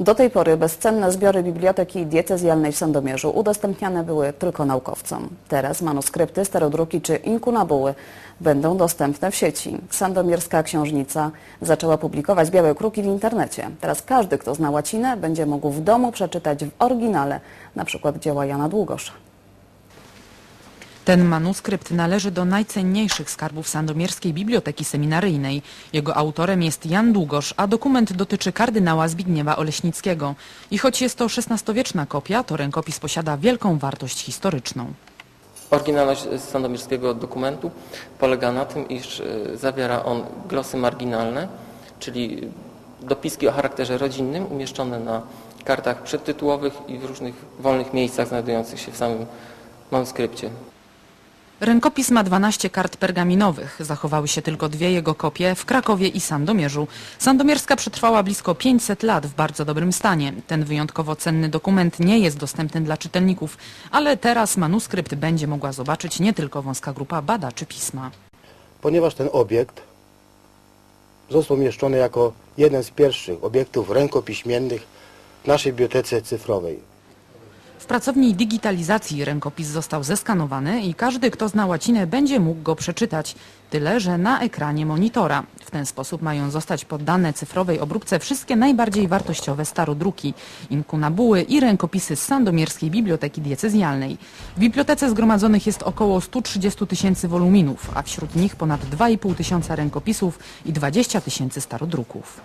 Do tej pory bezcenne zbiory biblioteki diecezjalnej w Sandomierzu udostępniane były tylko naukowcom. Teraz manuskrypty, starodruki czy inkunabuły będą dostępne w sieci. Sandomierska książnica zaczęła publikować białe kruki w internecie. Teraz każdy, kto zna łacinę, będzie mógł w domu przeczytać w oryginale na przykład dzieła Jana Długosza. Ten manuskrypt należy do najcenniejszych skarbów Sandomierskiej Biblioteki Seminaryjnej. Jego autorem jest Jan Długosz, a dokument dotyczy kardynała Zbigniewa Oleśnickiego. I choć jest to XVI-wieczna kopia, to rękopis posiada wielką wartość historyczną. Oryginalność sandomierskiego dokumentu polega na tym, iż e, zawiera on glosy marginalne, czyli dopiski o charakterze rodzinnym umieszczone na kartach przedtytułowych i w różnych wolnych miejscach znajdujących się w samym manuskrypcie. Rękopis ma 12 kart pergaminowych. Zachowały się tylko dwie jego kopie w Krakowie i Sandomierzu. Sandomierska przetrwała blisko 500 lat w bardzo dobrym stanie. Ten wyjątkowo cenny dokument nie jest dostępny dla czytelników, ale teraz manuskrypt będzie mogła zobaczyć nie tylko wąska grupa badaczy pisma. ponieważ ten obiekt został umieszczony jako jeden z pierwszych obiektów rękopiśmiennych w naszej bibliotece cyfrowej. Pracowni digitalizacji rękopis został zeskanowany i każdy, kto zna łacinę, będzie mógł go przeczytać. Tyle, że na ekranie monitora. W ten sposób mają zostać poddane cyfrowej obróbce wszystkie najbardziej wartościowe starodruki, inkunabuły i rękopisy z Sandomierskiej Biblioteki Diecezjalnej. W bibliotece zgromadzonych jest około 130 tysięcy woluminów, a wśród nich ponad 2,5 tysiąca rękopisów i 20 tysięcy starodruków.